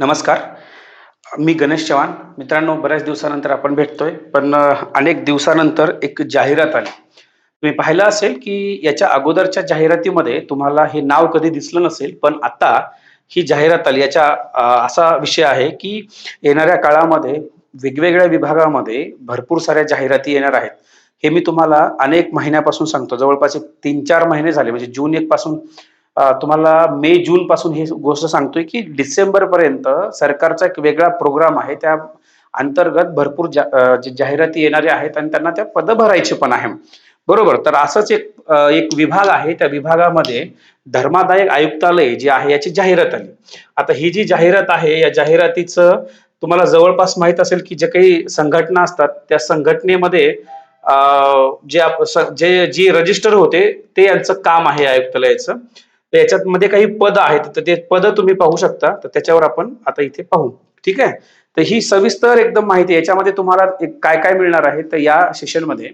नमस्कार. मी गणेश चव्हाण. मित्रांनो बऱ्याच दिवसानंतर आपण भेटतोय पण अनेक दिवसानंतर एक जाहिरात आली. तुम्ही पाहिलं असेल की याच्या अगोदरच्या जाहिरातीमध्ये तुम्हाला हे नाव कधी दिसलं नसेल पण आता ही जाहिरात आली. याच्या असा विषय आहे की येणाऱ्या काळामध्ये वेगवेगळ्या विभागामध्ये भरपूर साऱ्या जाहिराती येणार आहेत. हे मी तुम्हाला अनेक महिन्यापासून सांगतो. जवळपास एक तीन चार महिने झाले म्हणजे जून एक पासून तुम्हाला मे जून पासून ही गोष्ट सांगतोय की डिसेंबर पर्यंत सरकारचा एक वेगळा प्रोग्राम आहे. त्या अंतर्गत भरपूर जा, जाहिराती येणारे आहेत आणि त्यांना त्या पद भरायचे पण आहे. बरोबर तर असंच एक एक विभाग आहे. त्या विभागामध्ये धर्मादायक आयुक्तालय जे आहे याची जाहिरात आली. आता ही जी जाहिरात आहे या जाहिरातीचं तुम्हाला जवळपास माहीत असेल की जे काही संघटना असतात त्या संघटनेमध्ये जे जे जी रजिस्टर होते ते यांचं काम आहे आयुक्तालयाचं. तर याच्यामध्ये काही पद आहेत. तर ते पद तुम्ही पाहू शकता. तर त्याच्यावर आपण आता इथे पाहू. ठीक आहे? तर ही सविस्तर एकदम माहिती याच्यामध्ये तुम्हाला काय काय मिळणार आहे? तर या सेशनमध्ये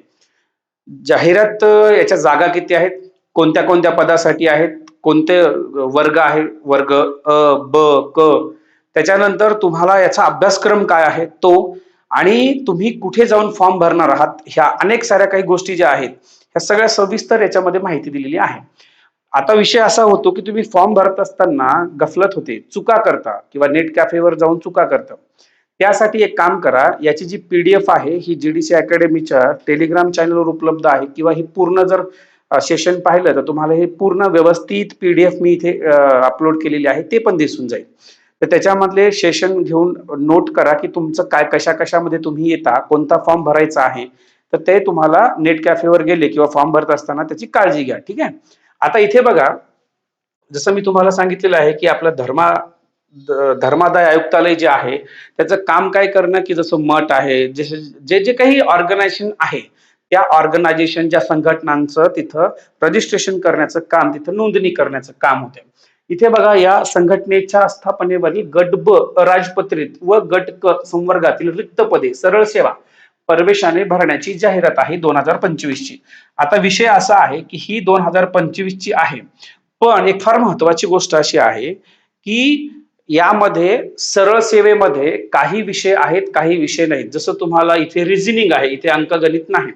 जाहिरात याच्या जागा किती आहेत? कोणत्या कोणत्या पदासाठी आहेत? कोणते वर्ग आहे? वर्ग अ ब क. त्याच्यानंतर तुम्हाला याचा अभ्यासक्रम काय आहे? तो. आणि तुम्ही कुठे जाऊन फॉर्म भरणार आहात? ह्या अनेक साऱ्या काही गोष्टी ज्या आहेत ह्या सगळ्या सविस्तर याच्यामध्ये माहिती दिलेली आहे. आता विषय असा होतो की तुम्ही फॉर्म भरत असताना गफलत होते चुका करता किंवा नेट कॅफेवर जाऊन चुका करता. त्यासाठी एक काम करा याची जी पीडीएफ आहे ही जीडीसी अकॅडमीच्या टेलिग्राम चॅनलवर उपलब्ध आहे किंवा ही पूर्ण जर सेशन पाहिलं तर तुम्हाला हे पूर्ण व्यवस्थित पीडीएफ मी इथे अपलोड केलेली आहे ते पण दिसून जाईल. तर त्याच्यामधले सेशन घेऊन नोट करा की तुमचं काय कशा कशामध्ये तुम्ही येता कोणता फॉर्म भरायचा आहे तर ते तुम्हाला नेट कॅफेवर गेले किंवा फॉर्म भरत असताना त्याची काळजी घ्या ठीक आहे? आता इथे बघा जसं मी तुम्हाला सांगितलेलं आहे की आपलं धर्मा धर्मादाय आयुक्तालय जे आहे त्याचं काम काय करणं की जसं मठ आहे जसे जे जे काही ऑर्गनायझेशन आहे त्या ऑर्गनायझेशन ज्या संघटनांचं तिथं रजिस्ट्रेशन करण्याचं काम तिथं नोंदणी करण्याचं काम होतं. इथे बघा या संघटनेच्या स्थापनेवरील गट ब राजपत्रित व गट क संवर्गातील रिक्त पदे सरळ सेवा. परवेशाने भरण्याची जाहिरात आहे दोन हजार पंचवीस ची आता विषय असा आहे की ही दोन हजार पंचवीस ची आहे. पण एक फार महत्वाची गोष्ट अशी आहे की यामध्ये सरळ सेवेमध्ये काही विषय आहेत काही विषय नाहीत. जसं तुम्हाला इथे रिझनिंग आहे इथे अंकगणित नाही.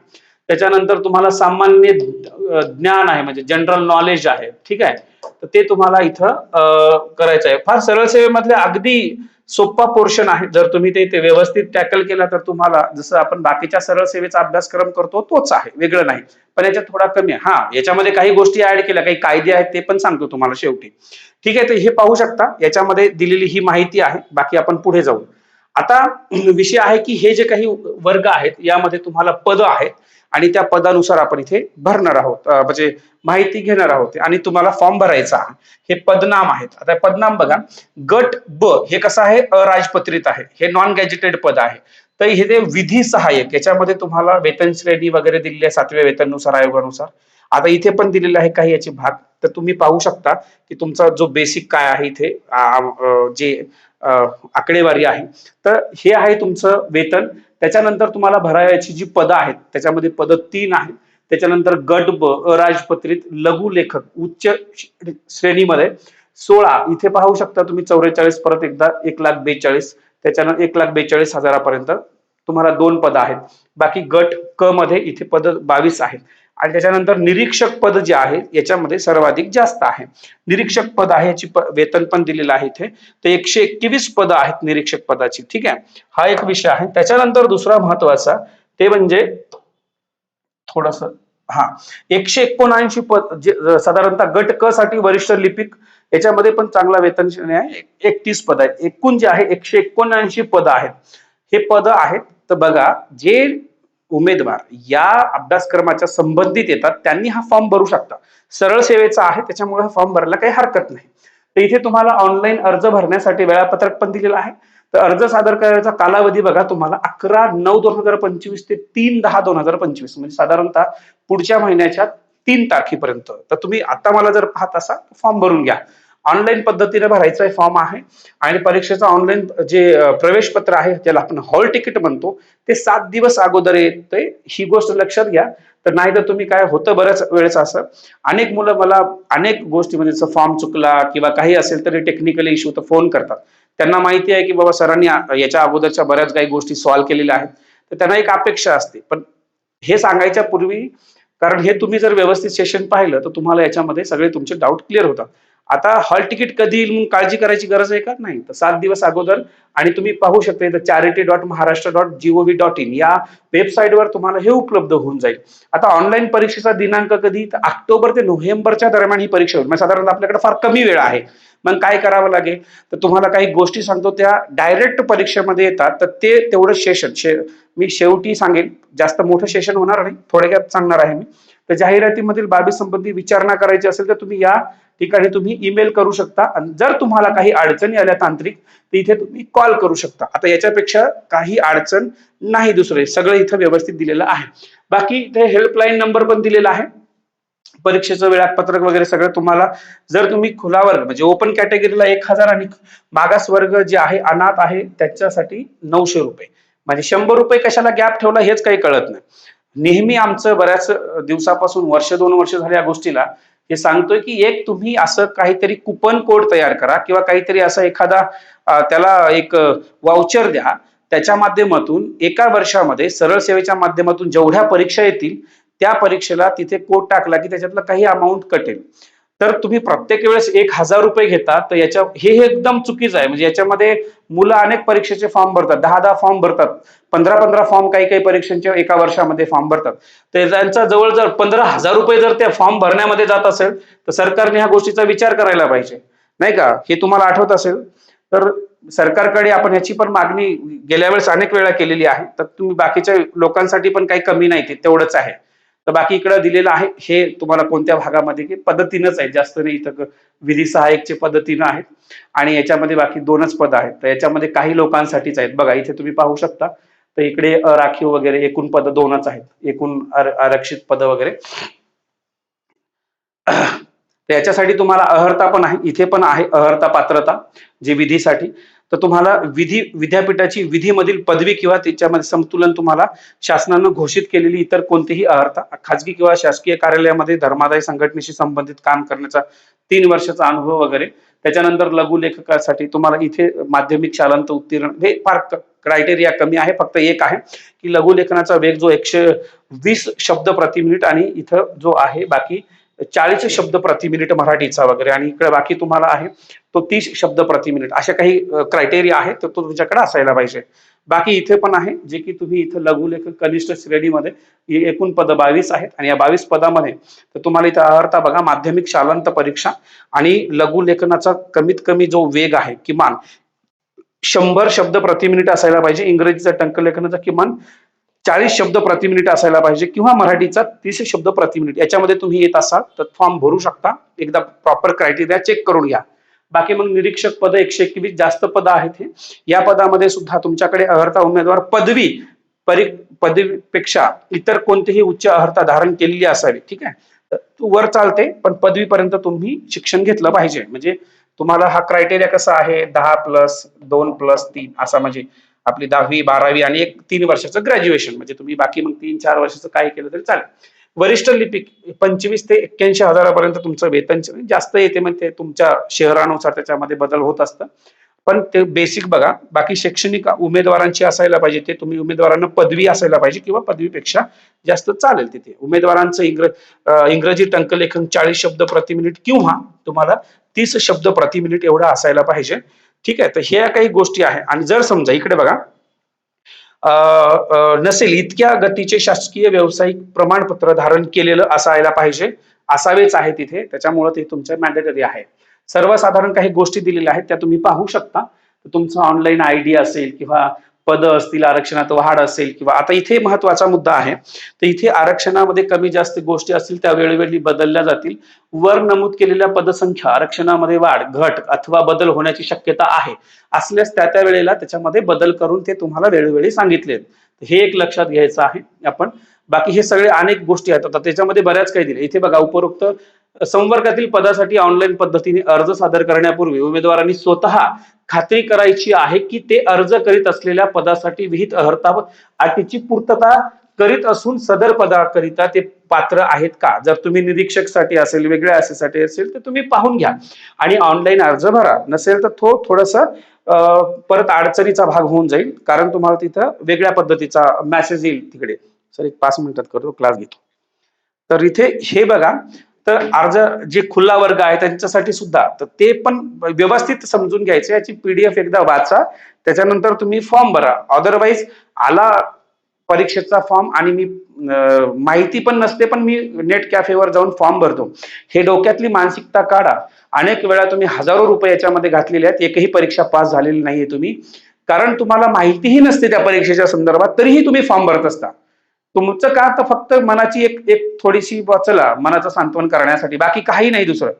त्याच्यानंतर तुम्हाला सामान्य ज्ञान आहे म्हणजे जनरल नॉलेज आहे. ठीक आहे? तर ते तुम्हाला इथं करायचं आहे. फार सरळ सेवेमधले अगदी सोपा पोर्शन आहे. जर तुम्ही ते ते व्यवस्थित टॅकल केला तर तुम्हाला जसं आपण बाकीच्या सरळ सेवेचा अभ्यासक्रम करतो तोच आहे. वेगळं नाही. पण याच्यात थोडा कमी आहे. हा याच्यामध्ये काही गोष्टी ऍड केल्या काही कायदे आहेत ते पण सांगतो तुम्हाला शेवटी. ठीक आहे तर हे पाहू शकता. याच्यामध्ये दिलेली ही माहिती आहे. बाकी आपण पुढे जाऊ. आता विषय आहे की हे जे काही वर्ग आहेत यामध्ये तुम्हाला पद आहेत. आणि त्या पदानुसार आपण इथे भरणार आहोत. म्हणजे माहिती घेणार आहोत. आणि तुम्हाला फॉर्म भरायचा आहे. हे पदनाम आहेत. आता पदनाम बघा. गट ब हे कसं आहे? अराजपत्रित आहे. हे नॉन गॅजेटेड पद आहे. तर हे ते विधी सहाय्यक याच्यामध्ये तुम्हाला वेतन श्रेणी वगैरे दिलेली आहे सातव्या वेतननुसार आयोगानुसार. आता इथे पण दिलेले आहे काही याचे भाग. तर तुम्ही पाहू शकता की तुमचा जो बेसिक काय आहे इथे जे आकडेवारी आहे. तर हे आहे तुमचं वेतन. त्याच्यानंतर तुम्हाला भरायची जी पदं आहेत त्याच्यामध्ये पद तीन आहेत. त्याच्यानंतर गट ब अराजपत्रित लघु लेखक उच्च श्रेणीमध्ये सोळा. इथे पाहू शकता तुम्ही चौवेचाळीस परत एकदा एक लाख बेचाळीस. त्याच्यानंतर एक लाख बेचाळीस हजारापर्यंत तुम्हाला दोन पद आहेत. बाकी गट क मध्ये इथे पद बावीस आहेत. आणि त्याच्यानंतर निरीक्षक पद जे आहे याच्यामध्ये सर्वाधिक जास्त आहे. निरीक्षक पद आहे याची वेतन पण दिलेलं आहे इथे. तर एकशे एकवीस पद आहेत निरीक्षक पदाची ठीक आहे? हा एक विषय आहे. त्याच्यानंतर दुसरा महत्त्वाचा ते म्हणजे थोडस हा. एकशे एकोणऐंशी पद जे साधारणतः गट क साठी वरिष्ठ लिपिक याच्यामध्ये पण चांगला वेतन आहे. एकतीस पद आहेत. एकूण जे आहे एकशे एकोणऐंशी पद आहेत. हे पद आहेत तर बघा जे उमेदवार या अभ्यासक्रमाच्या संबंधित येतात त्यांनी हा फॉर्म भरू शकता. सरळ सेवेचा आहे त्याच्यामुळे हा फॉर्म भरायला काही हरकत नाही. तर इथे तुम्हाला ऑनलाईन अर्ज भरण्यासाठी वेळापत्रक पण दिलेलं आहे. तर अर्ज सादर करायचा कालावधी बघा तुम्हाला अकरा नऊ दोन हजार पंचवीस ते तीन दहा दोन हजार पंचवीस म्हणजे साधारणतः पुढच्या महिन्याच्या तीन तारखेपर्यंत. तर तुम्ही आता मला जर पाहत असाल फॉर्म भरून घ्या. ऑनलाईन पद्धतीने भरायचा फॉर्म आहे. आणि परीक्षेचं ऑनलाईन जे प्रवेश पत्र आहे त्याला आपण हॉल तिकीट म्हणतो ते सात दिवस अगोदर येते ही गोष्ट लक्षात घ्या. तर नाही तर तुम्ही काय होतं बऱ्याच वेळेस असं. अनेक मुलं मला अनेक गोष्टी म्हणजे फॉर्म चुकला किंवा काही असेल तरी टेक्निकली इश्यू तर फोन करतात. त्यांना माहिती आहे की बाबा सरांनी याच्या अगोदरच्या बऱ्याच काही गोष्टी सॉल्व्ह केलेल्या आहेत. तर त्यांना एक अपेक्षा असते. पण हे सांगायच्या पूर्वी कारण हे तुम्ही जर व्यवस्थित सेशन पाहिलं तर तुम्हाला याच्यामध्ये सगळे तुमचे डाऊट क्लिअर होतात. आता हॉल तिकीट कधी येईल म्हणून काळजी करायची गरज आहे का? नाही. तर सात दिवस अगोदर. आणि तुम्ही पाहू शकता इथं charity dot Maharashtra dot GOV dot in या वेबसाईटवर तुम्हाला हे उपलब्ध होऊन जाईल. आता ऑनलाईन परीक्षेचा दिनांक कधी? तर ऑक्टोबर ते नोव्हेंबरच्या दरम्यान ही परीक्षा होईल. म्हणजे साधारणतः आपल्याकडे फार कमी वेळ आहे. मग काय करावं लागेल? तर तुम्हाला काही गोष्टी सांगतो. त्या डायरेक्ट परीक्षेमध्ये येतात. तर ते तेवढं सेशन शे मी शेवटी सांगेन. जास्त मोठं सेशन होणार नाही. थोडक्यात सांगणार आहे मी. तर जाहिरातीमधील बाबी संबंधी विचारणा करायची असेल तर तुम्ही या ठिकाणी तुम्ही ईमेल करू शकता. आणि जर तुम्हाला काही अडचणी आल्या तांत्रिक तर इथे तुम्ही कॉल करू शकता. आता याच्यापेक्षा काही अडचण नाही दुसरे. सगळं इथं व्यवस्थित दिलेलं आहे. बाकी इथे हेल्पलाईन नंबर पण दिलेला आहे. परीक्षेचं वेळापत्रक वगैरे सगळं तुम्हाला जर तुम्ही खुला वर्ग म्हणजे ओपन कॅटेगरीला एक हजार आणि मागास वर्ग जे आहे अनाथ आहे त्याच्यासाठी नऊशे रुपये. म्हणजे शंभर रुपये कशाला गॅप ठेवला हेच काही कळत नाही. नेहमी आमचं बऱ्याच दिवसापासून वर्ष दोन वर्ष झाल्या या गोष्टीला हे सांगतोय की एक तुम्ही असं काहीतरी कुपन कोड तयार करा किंवा काहीतरी असा एखादा त्याला एक वाउचर द्या. त्याच्या माध्यमातून एका वर्षामध्ये सरळ सेवेच्या माध्यमातून जेवढ्या परीक्षा येतील त्या परीक्षेला तिथे कोड टाकला की त्याच्यातलं काही अमाऊंट कटेल. तर तुम्ही प्रत्येक वेळेस एक हजार रुपये घेता तर याच्या हे हे एकदम चुकीचं आहे. म्हणजे याच्यामध्ये मुलं अनेक परीक्षेचे फॉर्म भरतात. दहा दहा फॉर्म भरतात. पंधरा पंधरा फॉर्म काही काही परीक्षांच्या एका वर्षामध्ये फॉर्म भरतात. तर त्यांचा जवळ जर पंधरा हजार रुपये जर त्या फॉर्म भरण्यामध्ये जात असेल तर सरकारने ह्या गोष्टीचा विचार करायला पाहिजे. नाही का? हे तुम्हाला आठवत असेल? तर सरकारकडे आपण याची पण मागणी गेल्या वेळेस अनेक वेळा केलेली आहे. तर तुम्ही बाकीच्या लोकांसाठी पण काही कमी नाही ते तेवढंच आहे. तर बाकी इकडं दिलेलं आहे. हे तुम्हाला कोणत्या भागामध्ये की पद्धतीनंच आहे जास्त नाही इथं विधी सहाय्यकचे पद्धतीनं आहेत. आणि याच्यामध्ये बाकी दोनच पद आहेत. तर याच्यामध्ये काही लोकांसाठीच आहेत. बघा इथे तुम्ही पाहू शकता. तर इकडे राखीव वगैरे एकूण पद दोनच आहेत. एकूण आरक्षित पद वगैरे. तर याच्यासाठी तुम्हाला अहर्ता पण आहे. इथे पण आहे अहर्ता पात्रता जे विधीसाठी. तर तुम्हाला विधी विद्यापीठाची विधीमधील पदवी किंवा त्याच्यामध्ये संतुलन तुम्हाला शासनानं घोषित केलेली इतर कोणतीही अर्थ खाजगी किंवा शासकीय कार्यालयामध्ये धर्मादाय संघटनेशी संबंधित काम करण्याचा तीन वर्षाचा अनुभव वगैरे. त्याच्यानंतर लघु लेखकासाठी तुम्हाला इथे माध्यमिक शालांत उत्तीर्ण हे फार क्रायटेरिया कमी आहे फक्त एक आहे की लघु लेखनाचा वेग जो एकशे वीस शब्द प्रति मिनिट आणि इथं जो आहे बाकी चाळीस शब्द प्रति मिनिट मराठीचा वगैरे आणि इकडे बाकी तुम्हाला आहे तो तीस शब्द प्रति मिनिट अशा काही क्रायटेरिया आहेत तर तो तुमच्याकडे असायला पाहिजे. बाकी इथे पण आहे जे की तुम्ही इथं लघुलेखक कनिष्ठ श्रेणीमध्ये एकूण पद बावीस आहेत आणि या बावीस पदामध्ये तर तुम्हाला इथे अर्हता बघा माध्यमिक शालांत परीक्षा आणि लघुलेखनाचा कमीत कमी जो वेग आहे किमान शंभर शब्द प्रति मिनिट असायला पाहिजे इंग्रजीचा टंकलेखनाचा किमान चाळीस शब्द प्रति मिनिट असायला पाहिजे किंवा मराठीचा तीस शब्द प्रति मिनिट. याच्यामध्ये तुम्ही येत असाल तर फॉर्म भरू शकता. एकदा प्रॉपर क्रायटेरिया चेक करून घ्या. बाकी मग निरीक्षक पद एकशे एकवीस जास्त पद आहेत हे. या पदामध्ये सुद्धा तुमच्याकडे अहर्ता उमेदवार पदवी परी पदवीपेक्षा इतर कोणतीही उच्च अहर्ता धारण केलेली असावी. ठीक आहे? तू वर चालते पण पदवीपर्यंत तुम्ही शिक्षण घेतलं पाहिजे. म्हणजे तुम्हाला हा क्रायटेरिया कसा आहे? दहा प्लस दोन प्लस तीन असा म्हणजे आपली दहावी बारावी आणि एक तीन वर्षाचं ग्रॅज्युएशन म्हणजे तुम्ही बाकी मग तीन चार वर्षाचं काय केलं तरी चालेल. वरिष्ठ लिपिक पंचवीस ते एक्क्याऐंशी हजारापर्यंत तुमचं वेतन जास्त येते म्हणजे ते तुमच्या शहरानुसार त्याच्यामध्ये बदल होत असतं. पण ते बेसिक बघा. बाकी शैक्षणिक उमेदवारांची असायला पाहिजे. ते तुम्ही उमेदवारांना पदवी असायला पाहिजे किंवा पदवीपेक्षा जास्त चालेल तिथे. उमेदवारांचं इंग्र इंग्रजी टंकलेखन चाळीस शब्द प्रति मिनिट किंवा तुम्हाला तीस शब्द प्रति मिनिट एवढा असायला पाहिजे. ठीक आहे? तर ह्या काही गोष्टी आहे. आणि जर समजा इकडे बघा. अं, नसेल इतक्या गतीचे शासकीय व्यावसायिक प्रमाणपत्र धारण केलेलं असायला पाहिजे. असावेच आहे तिथे. त्याच्यामुळे ते तुमच्या मॅन्डेटरी आहे. सर्वसाधारण काही गोष्टी दिलेल्या आहेत त्या तुम्ही पाहू शकता. तुमचा ऑनलाईन आय डी असेल किंवा पद असतील आरक्षणात वाढ असेल किंवा आता इथे महत्त्वाचा मुद्दा आहे. तर इथे आरक्षणामध्ये कमी जास्त गोष्टी असतील त्या वेळोवेळी बदलल्या जातील. वर नमूद केलेल्या पदसंख्या आरक्षणामध्ये वाढ घट अथवा बदल होण्याची शक्यता आहे. असल्यास त्या त्या वेळेला त्याच्यामध्ये बदल करून ते तुम्हाला वेळोवेळी सांगितले हे एक लक्षात घ्यायचं आहे आपण. बाकी हे सगळे अनेक गोष्टी आहेत. आता त्याच्यामध्ये बऱ्याच काही दिले. इथे बघा उपरोक्त संवर्गातील पदासाठी ऑनलाईन पद्धतीने अर्ज सादर करण्यापूर्वी उमेदवारांनी स्वतः खात्री करायची आहे की ते अर्ज करीत असलेल्या पदासाठी विहित अर्हता अटीची पूर्तता करीत असून सदर पदाकरिता ते पात्र आहेत का? जर तुम्ही निरीक्षकसाठी असेल वेगळ्या असेसाठी असेल तर तुम्ही पाहून घ्या. आणि ऑनलाईन अर्ज भरा. नसेल तर तो थोडस परत अडचणीचा भाग होऊन जाईल. कारण तुम्हाला तिथं वेगळ्या पद्धतीचा मेसेज येईल तिकडे. सर एक पाच मिनिटात करतो क्लास घेतो. तर इथे हे बघा तर अर्ज जे खुला वर्ग आहे त्यांच्यासाठी सुद्धा तर ते पण व्यवस्थित समजून घ्यायचे याची पीडीएफ एकदा वाचा त्याच्यानंतर तुम्ही फॉर्म भरा. अदरवाईज आला परीक्षेचा फॉर्म आणि मी माहिती पण नसते पण मी नेट कॅफेवर जाऊन फॉर्म भरतो. हे डोक्यातली मानसिकता काढा. अनेक वेळा तुम्ही हजारो रुपये याच्यामध्ये घातलेले आहेत एकही परीक्षा पास झालेली नाहीये तुम्ही. कारण तुम्हाला माहितीही नसते त्या परीक्षेच्या संदर्भात तरीही तुम्ही फॉर्म भरत असता. तुमचं का तर फक्त मनाची एक एक थोडीशी वाचला चला मनाचं सांत्वन करण्यासाठी? बाकी काही नाही दुसरं.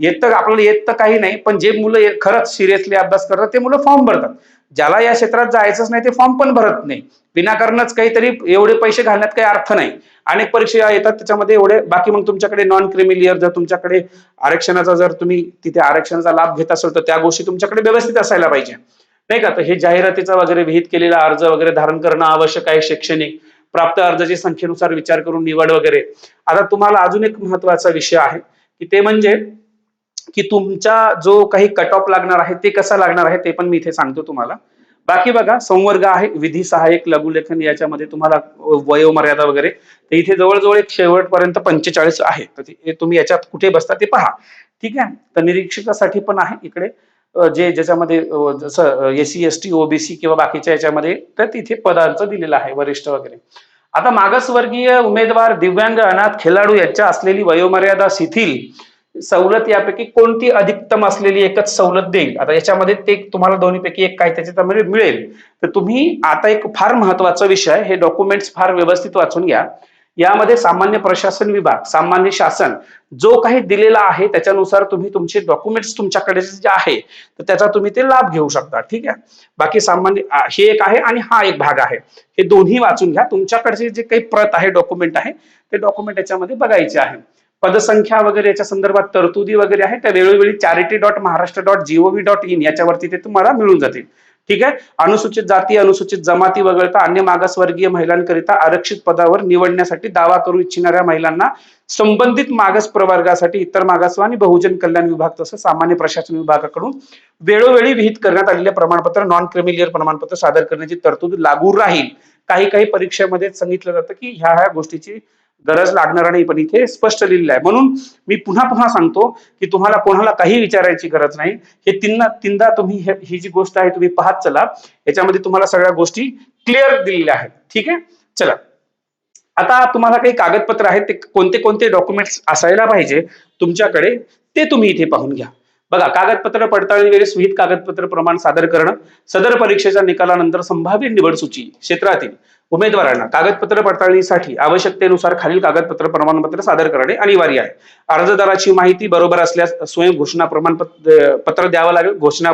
येत आपल्याला येत तर काही नाही पण जे मुलं खरंच सिरियसली अभ्यास करतात ते मुलं फॉर्म भरतात. ज्याला या क्षेत्रात जायचंच नाही ते फॉर्म पण भरत नाही. विनाकारणच काहीतरी एवढे पैसे घालण्यात काही अर्थ नाही. अनेक परीक्षा येतात त्याच्यामध्ये एवढे बाकी मग तुमच्याकडे नॉन क्रिमिलियर जर तुमच्याकडे आरक्षणाचा जर तुम्ही तिथे आरक्षणाचा लाभ घेत असेल तर त्या गोष्टी तुमच्याकडे व्यवस्थित असायला पाहिजे. नाही का? तर हे जाहिरातीचा वगैरे विहित केलेला अर्ज वगैरे धारण करणं आवश्यक आहे शैक्षणिक. प्राप्त अर्जाच्या संख्येनुसार विचार करून निवड वगैरे. आता तुम्हाला अजून एक महत्त्वाचा विषय आहे की ते म्हणजे की तुमचा जो काही कट ऑफ लागणार आहे ते कसा लागणार आहे ते पण मी इथे सांगतो तुम्हाला. बाकी बघा संवर्ग आहे विधी सहाय्यक लघुलेखन याच्यामध्ये तुम्हाला वयोमर्यादा वगैरे तर इथे जवळजवळ एक शेवटपर्यंत पंचेचाळीस आहे तर तुम्ही याच्यात कुठे बसता ते पहा. ठीक आहे? तर निरीक्षकासाठी पण आहे इकडे. जे ज्याच्यामध्ये जसं S C S T OBC किंवा बाकीच्या याच्यामध्ये तर तिथे पदांचं दिलेलं आहे वरिष्ठ वगैरे. आता मागासवर्गीय उमेदवार दिव्यांग अनाथ खेळाडू यांच्या असलेली वयोमर्यादा शिथिल सवलत यापैकी कोणती अधिकतम असलेली एकच सवलत देईल? आता याच्यामध्ये ते तुम्हाला दोन्हीपैकी एक काय त्याच्यामध्ये मिळेल. तर तुम्ही आता एक फार महत्त्वाचा विषय हे डॉक्युमेंट्स फार व्यवस्थित वाचून घ्या. यामध्ये सामान्य प्रशासन विभाग सामान्य शासन जो काही दिलेला आहे त्याच्यानुसार तुम्ही तुमचे डॉक्युमेंट्स तुमच्याकडे जे आहे तर त्याचा तुम्ही ते लाभ घेऊ शकता. ठीक आहे? बाकी सामान्य हे एक आहे आणि हा एक भाग आहे. हे दोन्ही वाचून घ्या. तुमच्याकडचे जे काही प्रत आहे डॉक्युमेंट आहे ते डॉक्युमेंट याच्यामध्ये बघायचे आहे. पदसंख्या वगैरे याच्या संदर्भात तरतुदी वगैरे आहे त्या वेळोवेळी charity dot Maharashtra dot GOV dot in याच्यावरती ते तुम्हाला मिळून जातील. ठीक आहे? अनुसूचित जाती अनुसूचित जमाती वगळता अन्य मागासवर्गीय महिलांकरिता आरक्षित पदावर निवडण्यासाठी दावा करू इच्छिणाऱ्या महिलांना संबंधित मागास प्रवर्गासाठी इतर मागास आणि बहुजन कल्याण विभाग तसंच सामान्य प्रशासन विभागाकडून वेळोवेळी विहित करण्यात आलेले प्रमाणपत्र नॉन क्रिमिलियर प्रमाणपत्र सादर करण्याची तरतूद लागू राहील. काही काही परीक्षेमध्ये सांगितलं जातं की ह्या ह्या गोष्टीची गरज लागणार नाही पण इथे स्पष्ट लिहिलेलं आहे. म्हणून मी पुन्हा पुन्हा सांगतो की तुम्हाला कोणाला काही विचारायची गरज नाही. हे तीनदा तीनदा तुम्ही हे- ही जी गोष्ट आहे तुम्ही पाहत चला. याच्यामध्ये तुम्हाला सगळ्या गोष्टी क्लिअर दिलेल्या आहेत. ठीक आहे? चला. आता तुम्हाला काही कागदपत्र आहेत ते कोणते कोणते डॉक्युमेंट्स असायला पाहिजे तुमच्याकडे ते तुम्ही इथे पाहून घ्या. बघा कागदपत्र पडताळणी वेळेस विहित कागदपत्र प्रमाण सादर करणं सदर परीक्षेच्या निकालानंतर संभाव्य निवड सूची क्षेत्रातील उमेदवारांना कागदपत्र पडताळणीसाठी आवश्यकतेनुसार खालील कागदपत्र प्रमाणपत्र सादर करणे अनिवार्य आहे. अर्जदाराची माहिती बरोबर असल्यास स्वयं घोषणा प्रमाणपत्र पत्र द्यावं लागेल. घोषणा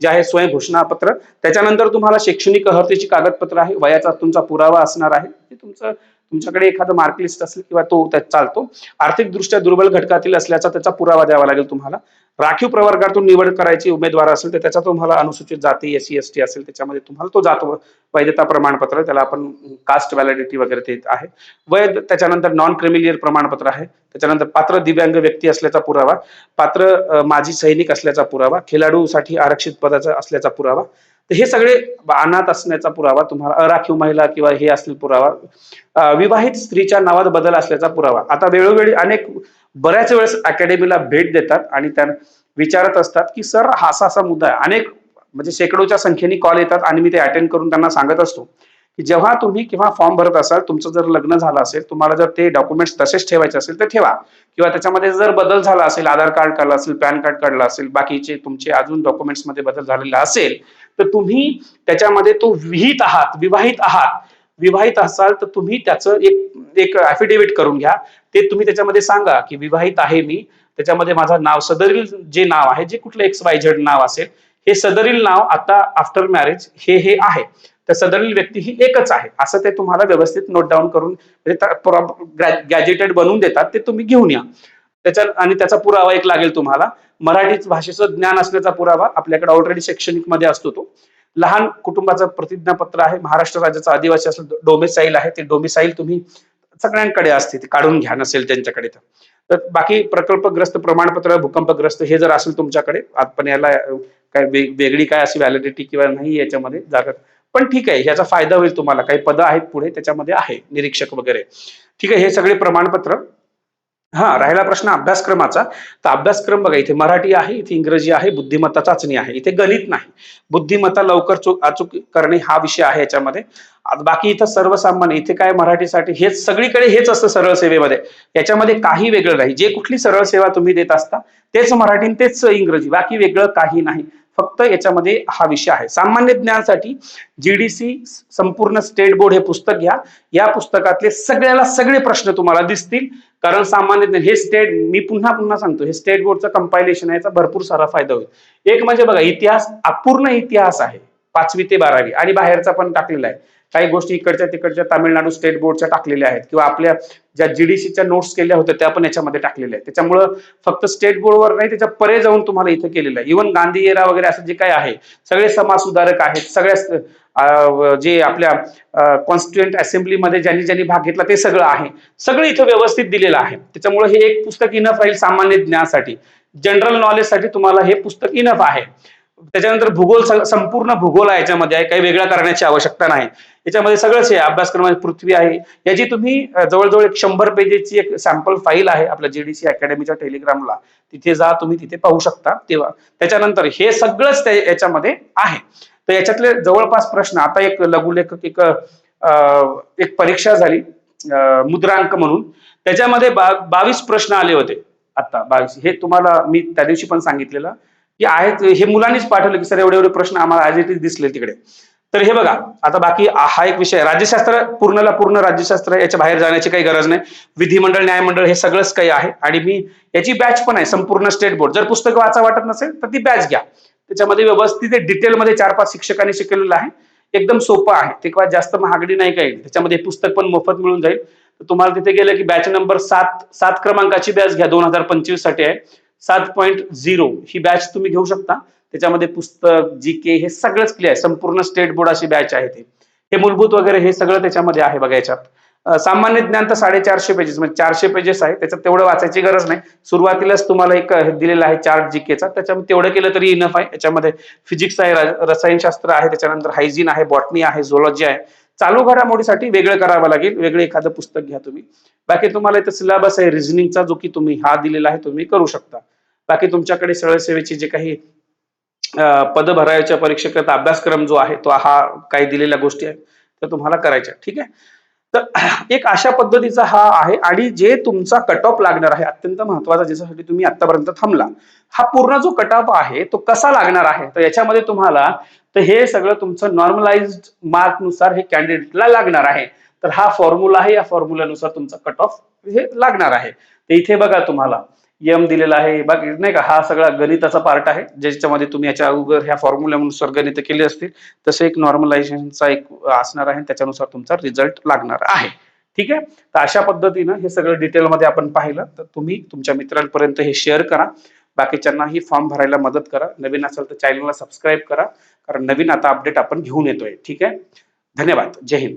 जे आहे स्वयं घोषणापत्र. त्याच्यानंतर तुम्हाला शैक्षणिक अर्हतेची कागदपत्र आहे. वयाचा तुमचा पुरावा असणार आहे. ते तुमचं तुमच्याकडे एखादं मार्कलिस्ट असेल किंवा तो त्यात चालतो आर्थिकदृष्ट्या दुर्बल घटकातील असल्याचा त्याचा पुरावा द्यावा लागेल तुम्हाला. राखीव प्रवर्गातून निवड करायची उमेदवार असेल तर त्याचा तुम्हाला अनुसूचित जाती एस सी एस टी असेल त्याच्यामध्ये तुम्हाला तो जातो. वैधता प्रमाणपत्र त्याला आपण कास्ट व्हॅलिडिटी वगैरे ते आहे. वय त्याच्यानंतर नॉन क्रिमिलियर प्रमाणपत्र आहे. त्याच्यानंतर पात्र दिव्यांग व्यक्ती असल्याचा पुरावा पात्र माजी सैनिक असल्याचा पुरावा खेळाडूसाठी आरक्षित पदाचा असल्याचा पुरावा तर हे सगळे अनाथ असण्याचा पुरावा तुम्हाला अराखीव महिला किंवा हे असलेला पुरावा विवाहित स्त्रीच्या नावात बदल असल्याचा पुरावा. आता वेळोवेळी अनेक बऱ्याच वेळेस अकॅडमीला भेट देतात आणि त्या विचारत असतात की सर हा असा असा मुद्दा आहे. अनेक म्हणजे शेकडोच्या संख्येने कॉल येतात आणि मी ते अटेंड करून त्यांना सांगत असतो की जेव्हा तुम्ही किंवा फॉर्म भरत असाल तुमचं जर लग्न झालं असेल तुम्हाला जर ते डॉक्युमेंट्स तसेच ठेवायचे असेल तर ठेवा. किंवा त्याच्यामध्ये जर बदल झाला असेल आधार कार्ड काढलं असेल पॅन कार्ड काढलं असेल बाकीचे तुमचे अजून डॉक्युमेंट्समध्ये बदल झालेला असेल तर तुम्ही त्याच्यामध्ये तो विहित आहात विवाहित आहात. विवाहित असाल तर तुम्ही त्याचं एक एक अफिडेव्हिट करून घ्या. ते तुम्ही त्याच्यामध्ये सांगा की विवाहित आहे मी. त्याच्यामध्ये माझं नाव सदरील जे नाव आहे जे कुठलं एक्स वाय झेड नाव असेल हे सदरील नाव आता आफ्टर मॅरेज हे हे आहे. तर सदरील व्यक्ती ही एकच आहे. असं ते तुम्हाला व्यवस्थित नोट डाऊन करून म्हणजे गॅजेटेड बनवून देतात ते तुम्ही घेऊन या. त्याच्या आणि त्याचा पुरावा एक लागेल तुम्हाला. मराठी भाषेचं ज्ञान असण्याचा पुरावा आपल्याकडे ऑलरेडी शैक्षणिकमध्ये असतो तो. लहान कुटुंबाचं प्रतिज्ञापत्र आहे. महाराष्ट्र राज्याचा आदिवासी असेल डोमिसाईल आहे. ते डोमिसाईल तुम्ही सगळ्यांकडे असते. ते काढून घ्या नसेल त्यांच्याकडे तर. बाकी प्रकल्पग्रस्त प्रमाणपत्र भूकंपग्रस्त हे जर असेल तुमच्याकडे आपण याला काय वेगळी काय अशी व्हॅलिडिटी किंवा नाही याच्यामध्ये जागा पण ठीक आहे. ह्याचा फायदा होईल तुम्हाला. काही पदं आहेत पुढे त्याच्यामध्ये आहे निरीक्षक वगैरे. ठीक आहे. हे सगळे प्रमाणपत्र हा राहिला प्रश्न अभ्यासक्रमाचा. तर अभ्यासक्रम बघा इथे मराठी आहे इथे इंग्रजी आहे बुद्धिमत्ता चाचणी आहे इथे गणित नाही. बुद्धिमत्ता लवकर चूक अचूक करणे हा विषय आहे याच्यामध्ये. बाकी इथं सर्वसामान्य इथे काय मराठीसाठी हेच सगळीकडे हेच असतं सरळ सेवेमध्ये. याच्यामध्ये काही वेगळं नाही. जे कुठली सरळ सेवा तुम्ही देत असता तेच मराठी तेच इंग्रजी बाकी वेगळं काही नाही. फक्त याच्यामध्ये हा विषय आहे. सामान्य ज्ञानसाठी जीडीसी संपूर्ण स्टेट बोर्ड हे पुस्तक घ्या. या पुस्तकातले सगळ्याला सगळे प्रश्न तुम्हाला दिसतील. कारण सामान्य ज्ञान हे स्टेट मी पुन्हा पुन्हा सांगतो हे स्टेट बोर्डचं कंपायलेशन आहे याचा भरपूर सारा फायदा होईल. एक म्हणजे बघा इतिहास अपूर्ण इतिहास आहे. पाचवी ते बारावी आणि बाहेरचा पण टाकलेला आहे. काही गोष्टी इकडच्या तिकडच्या तामिळनाडू स्टेट बोर्डच्या टाकलेल्या आहेत. किंवा आपल्या ज्या जीडीसीच्या नोट्स केल्या होत्या त्या पण याच्यामध्ये टाकलेल्या आहेत. त्याच्यामुळं फक्त स्टेट बोर्डवर नाही त्याच्या परे जाऊन तुम्हाला इथं केलेलं आहे. इव्हन गांधी एरा वगैरे असं जे काय आहे सगळे समाज सुधारक आहेत सगळ्या जे आपल्या कॉन्स्टिट्युएंट असेंब्लीमध्ये ज्यांनी ज्यांनी भाग घेतला ते सगळं आहे. सगळं इथं व्यवस्थित दिलेलं आहे. त्याच्यामुळे हे एक पुस्तक इनफ राहील सामान्य ज्ञानासाठी. जनरल नॉलेजसाठी तुम्हाला हे पुस्तक इनफ आहे. त्याच्यानंतर भूगोल संपूर्ण भूगोल आहे याच्यामध्ये. आहे काही वेगळा करण्याची आवश्यकता नाही. याच्यामध्ये सगळंच आहे. अभ्यासक्रमाची पृथ्वी आहे. याची तुम्ही जवळजवळ एक शंभर पेजेसची एक सॅम्पल फाईल आहे आपल्या जीडीसी अकॅडमीच्या टेलिग्रामला तिथे जा तुम्ही तिथे पाहू शकता. तेव्हा त्याच्यानंतर हे सगळंच याच्यामध्ये आहे. तर याच्यातले जवळपास प्रश्न आता एक लघुलेखक एक एक परीक्षा झाली मुद्रांक म्हणून. त्याच्यामध्ये बा, बावीस प्रश्न आले होते. आता बावीस. हे तुम्हाला मी त्या दिवशी पण सांगितलेलं की आहेत हे मुलांनीच पाठवलं की सर एवढे एवढे प्रश्न आम्हाला आज इट इज दिसले तिकडे. तर हे बघा आता बाकी हा एक विषय राज्यशास्त्र पूर्णला पूर्ण राज्यशास्त्र याच्या बाहेर जाण्याची काही गरज नाही. विधिमंडळ न्यायमंडळ हे सगळंच काही आहे. आणि मी याची बॅच पण आहे संपूर्ण स्टेट बोर्ड जर पुस्तक वाचा वाटत नसेल तर ती बॅच घ्या. त्याच्यामध्ये व्यवस्थित डिटेलमध्ये चार पाच शिक्षकांनी शिकवलेलं आहे. एकदम सोपं आहे. ते किंवा जास्त महागडी नाही काही. त्याच्यामध्ये पुस्तक पण मोफत मिळून जाईल. तर तुम्हाला तिथे गेलं की बॅच नंबर सात सात क्रमांकाची बॅच घ्या. दोन हजार पंचवीससाठी आहे. सात पॉईंट झिरो ही बॅच तुम्ही घेऊ शकता. त्याच्यामध्ये पुस्तक जी के हे सगळंच क्लिअर संपूर्ण स्टेट बोर्ड अशी बॅच आहे ते. हे मूलभूत वगैरे हे सगळं त्याच्यामध्ये आहे बघा याच्यात. सामान्य ज्ञान तर साडेचारशे पेजेस म्हणजे चारशे पेजेस आहे. त्याच्यात तेवढं वाचायची गरज नाही. सुरुवातीलाच तुम्हाला एक दिलेला आहे चार्ट जी केचा त्याच्यामध्ये तेवढं केलं तरी इनफ आहे. याच्यामध्ये फिजिक्स आहे रसायनशास्त्र आहे त्याच्यानंतर हायजीन आहे बॉटनी आहे झोलॉजी आहे. चालू घडामोडीसाठी वेगळं करावं लागेल. वेगळं एखादं पुस्तक घ्या तुम्ही. बाकी तुम्हाला इथं सिलेबस आहे रिझनिंगचा जो की तुम्ही हा दिलेला आहे तुम्ही करू शकता. बाकी तुमच्याकडे सरळसेवेचे जे काही पद भरायच्या परीक्षेकरता अभ्यासक्रम जो आहे तो हा काही दिलेल्या गोष्टी आहेत त्या तुम्हाला करायच्या ठीक आहे? तर एक अशा पद्धतीचा हा आहे आणि जे तुमचा कट ऑफ लागणार आहे अत्यंत महत्त्वाचा ज्याच्यासाठी तुम्ही आतापर्यंत थांबला हा पूर्ण जो कट ऑफ आहे तो कसा लागणार आहे? तर याच्यामध्ये तुम्हाला तर हे सगळं तुमचं नॉर्मलाइज मार्कनुसार हे कॅन्डिडेटला लागणार आहे. तर हा फॉर्म्युला आहे या फॉर्म्युलानुसार तुमचा कट ऑफ हे लागणार आहे. तर इथे बघा तुम्हाला यम दिलेला आहे. बाकी नाही का हा सगळा गणिताचा पार्ट आहे. ज्याच्यामध्ये तुम्ही याच्या अगोदर ह्या फॉर्म्युल्यानुसार गणित केली असतील तसं एक नॉर्मलायझेशनचा एक असणार आहे त्याच्यानुसार तुमचा रिझल्ट लागणार आहे. ठीक आहे? तर अशा पद्धतीनं हे सगळं डिटेलमध्ये आपण पाहिलं. तर तुम्ही तुमच्या मित्रांपर्यंत हे शेअर करा. बाकीच्यांनाही फॉर्म भरायला मदत करा. नवीन असेल तर चॅनलला सबस्क्राईब करा. कारण नवीन आता अपडेट आपण घेऊन येतोय. ठीक आहे? धन्यवाद. जय हिंद.